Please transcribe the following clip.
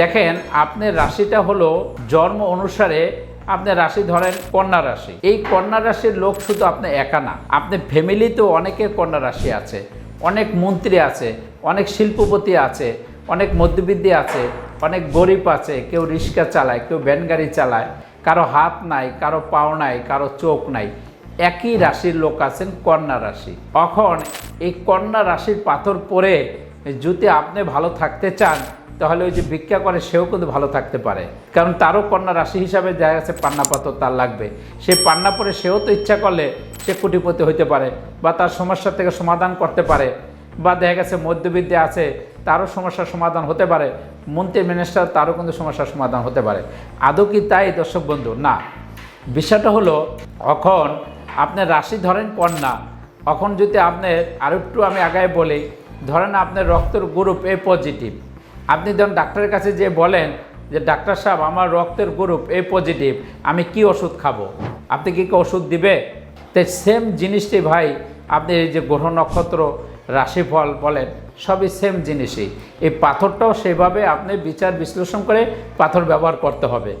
দেখেন, আপনার রাশিটা হলো জন্ম অনুসারে আপনার রাশি ধরেন কন্যা রাশি। এই কন্যা রাশির লোক শুধু আপনি একা না, আপনি ফ্যামিলিতেও অনেকের কন্যা রাশি আছে, অনেক মন্ত্রী আছে, অনেক শিল্পপতি আছে, অনেক মধ্যবিত্তি আছে, অনেক গরিব আছে, কেউ রিক্সা চালায়, কেউ ভ্যান গাড়ি চালায়, কারও হাত নাই, কারও পাও নাই, কারও চোখ নাই, একই রাশির লোক আছেন কন্যা রাশি। এখন এই কন্যা রাশির পাথর পরে যদি আপনি ভালো থাকতে চান তাহলে ওই যে ভিক্ষা করে, সেও কিন্তু ভালো থাকতে পারে। কারণ তারও কন্যা রাশি হিসাবে দেখা গেছে পান্না পাথর তার লাগবে। সে পান্না পরে সেও তো ইচ্ছা করলে সে কোটিপতি হইতে পারে বা তার সমস্যা থেকে সমাধান করতে পারে বা দেখা গেছে মধ্যবিদ্যে আছে, তারও সমস্যার সমাধান হতে পারে। মন্ত্রী মিনিস্টার তারও কিন্তু সমস্যার সমাধান হতে পারে। আদৌ কি তাই, দর্শক বন্ধু? না। বিষয়টা হলো এখন আপনার রাশি ধরেন কন্যা এখন যদি আপনি আরও একটু আমি আগায় বলি, ধরেন আপনার রক্তের গ্রুপ এ পজিটিভ আপনি যখন ডাক্তারের কাছে যে বলেন যে, ডাক্তার সাহেব, আমার রক্তের গ্রুপ এ পজিটিভ, আমি কি ওষুধ খাব? আপনি কি কি ওষুধ দিবে? তো সেম জিনিসটি ভাই, আপনি এই যে গ্রহ নক্ষত্র, রাশিফল বলেন, সবই সেম জিনিসই। এই পাথরটাও সেভাবে আপনি বিচার বিশ্লেষণ করে পাথর ব্যবহার করতে হবে।